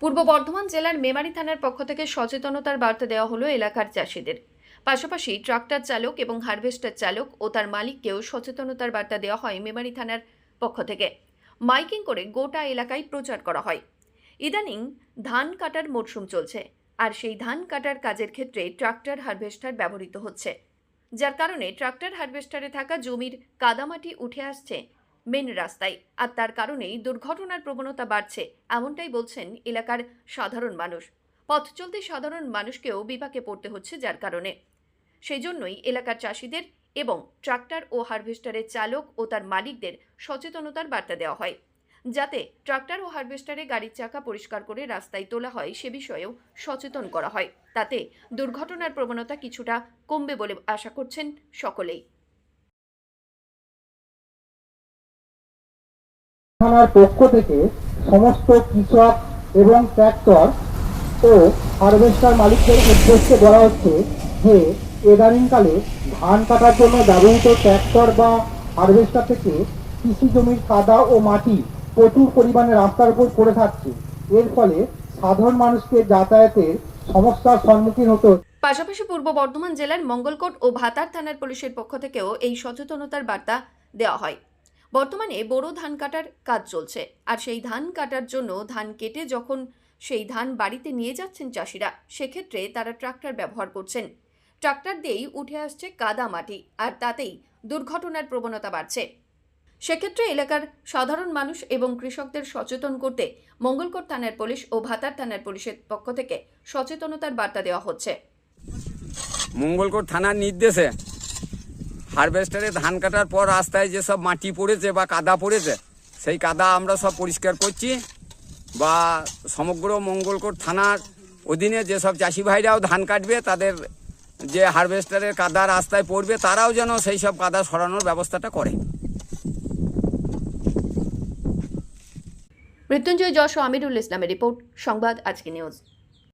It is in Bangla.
পূর্ব বর্ধমান জেলার মেমারি থানার পক্ষ থেকে সচেতনতার বার্তা দেওয়া হলো এলাকার চাষিদের। পাশাপাশি ট্রাক্টর চালক এবং হারভেস্টার চালক ও তার মালিককেও সচেতনতার বার্তা দেওয়া হয় মেমারি থানার পক্ষ থেকে। মাইকিং করে গোটা এলাকায় প্রচার করা হয়। ইদানিং ধান কাটার মরশুম চলছে আর সেই ধান কাটার কাজের ক্ষেত্রে ট্রাক্টর হারভেস্টার ব্যবহৃত হচ্ছে। যার কারণে ট্রাক্টর হারভেস্টারে থাকা জমির কাদামাটি উঠে আসছে মেন রাস্তায়। আর তার কারণেই দুর্ঘটনার প্রবণতা বাড়ছে, এমনটাই বলছেন এলাকার সাধারণ মানুষ। পথ চলতে সাধারণ মানুষকেও বিপাকে পড়তে হচ্ছে যার কারণে। সেই জন্যই এলাকার চাষিদের এবং ট্রাক্টর ও হারভেস্টারের চালক ও তার মালিকদের সচেতনতার বার্তা দেওয়া হয়। যাতে ট্রাক্টর ও হারভেস্টারে গাড়ির চাকা পরিষ্কার করে রাস্তায় তোলা হয় সে বিষয়েও সচেতন করা হয়। তাতে দুর্ঘটনার প্রবণতা কিছুটা কমবে বলে আশা করছেন সকলেই। থানার পক্ষ থেকে সমস্ত কৃষক এবং ট্র্যাক্টর ও হারভেস্টার মালিকদের উদ্দেশ্যে বলা হচ্ছে যে ইদানিংকালে ধান কাটার জন্য ব্যবহৃত ট্র্যাক্টর বা হারভেস্টার থেকে কৃষি জমির কাদা ও মাটি প্রচুর পরিমাণে রাস্তার উপর পড়ে থাকছে এর ফলে সাধারণ মানুষকে যাতায়াতের সমস্যার সম্মুখীন হতে। পাশাপাশি পূর্ব বর্ধমান জেলার মঙ্গলকোট ও ভাতার থানার পুলিশের পক্ষ থেকেও এই সচেতনতার বার্তা দেওয়া হয় বর্তমানে বড় ধান কাটার কাজ চলছে। আর সেই ধান কাটার জন্য ধান কেটে যখন সেই ধান বাড়িতে নিয়ে যাচ্ছেন চাষিরা, সেক্ষেত্রে তারা ট্রাক্টর ব্যবহার করছেন। ট্রাক্টর দিয়েই উঠে আসছে কাদা মাটি, আর তাতেই দুর্ঘটনার প্রবণতা বাড়ছে। সেক্ষেত্রে এলাকার সাধারণ মানুষ এবং কৃষকদের সচেতন করতে মঙ্গলকোট থানার পুলিশ ও ভাতার থানার পুলিশের পক্ষ থেকে সচেতনতার বার্তা দেওয়া হচ্ছে। মঙ্গলকোট থানার নির্দেশে হারভেস্টারে ধান কাটার পর রাস্তায় যেসব মাটি পড়েছে বা কাদা পড়েছে, সেই কাদা আমরা সব পরিষ্কার করছি বা সমগ্র মঙ্গলকোট থানার অধীনে যেসব চাষি ভাইরাও ধান কাটবে, তাদের যে হারভেস্টারের কাদা রাস্তায় পড়বে, তারাও যেন সেই সব কাদা সরানোর ব্যবস্থাটা করে। মৃত্যুঞ্জয় যশ আমিরুল ইসলামের রিপোর্ট, সংবাদ আজকে নিউজ।